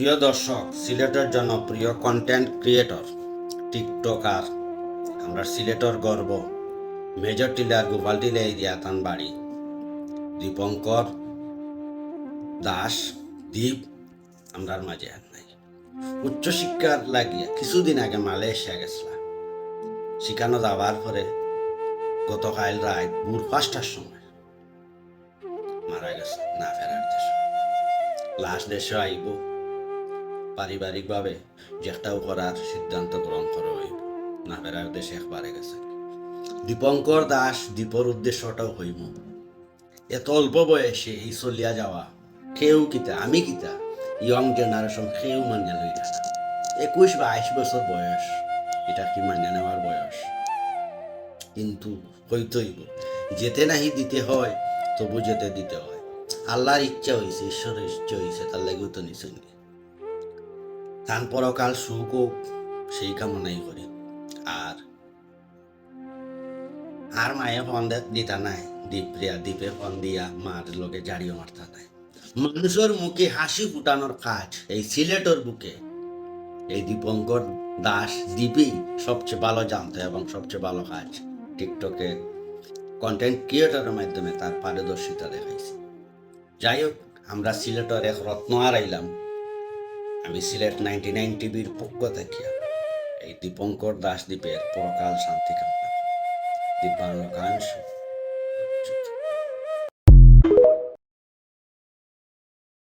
প্রিয় দর্শক, সিলেটের জনপ্রিয় কন্টেন্ট ক্রিয়েটর টিকটকার, আমরা সিলেটর গর্ব, মেজর টিলার গোপাল টিলা এরিয়া তান বাড়ি। দীপঙ্কর দাস, দীপ আমরার মাঝে আর নাই। উচ্চশিক্ষার লাগিয়ে কিছুদিন আগে মালয়েশিয়া গেছিলাম শিখানো যাওয়ার পরে গতকাল রাত ভোর পাঁচটার সময় মারা গেছে, না ফেরার দেশে। লাস্ট দেশে আইব। পারিবারিকভাবে যেটাও করার সিদ্ধান্ত গ্রহণ করা হইব। না ফেরার দেশে একবারে গেছে দীপঙ্কর দাস দীপর উদ্দেশ্যটাও হইব। এত অল্প বয়সে এই চলিয়া যাওয়া, কেউ কিতা, আমি কিতা ইয়ং জেনারেশন কেউ মানিয়া লই একুশ বাইশ বছর বয়স, এটা কি মানিয়ে নেওয়ার বয়স? কিন্তু হইতইব যেতে নাহি দিতে হয়, তবু যেতে দিতে হয়। আল্লাহর ইচ্ছা হয়েছে ঈশ্বরের ইচ্ছা হয়েছে তার লাগেও তো নিশ্চয় তান পরকাল সুখ হোক সেই কামনাই করি। আর আর মায়ে ফোন দিতা নাই। দীপ্রিয়া দ্বীপে ফোন দিয়া মার লোকে জাড়িও মারতা নাই। মানুষের মুখে হাসি ফুটানোর কাজ এই সিলেটর বুকে। এই দীপঙ্কর দাস, দীপই সবচেয়ে ভালো জানতো এবং সবচেয়ে ভালো কাজ টিকটকে কন্টেন্ট ক্রিয়েটরের মাধ্যমে তার পারদর্শিতা দেখাইছে। যাই হোক, আমরা সিলেটর এক রত্ন হারাইলাম। আমি সিলেট নাইনটি নাইন টিভির পক্ষ থেকে এই দীপঙ্কর দাস দ্বীপের পরকাল শান্তি কামনা দীপাঙ্কাংশ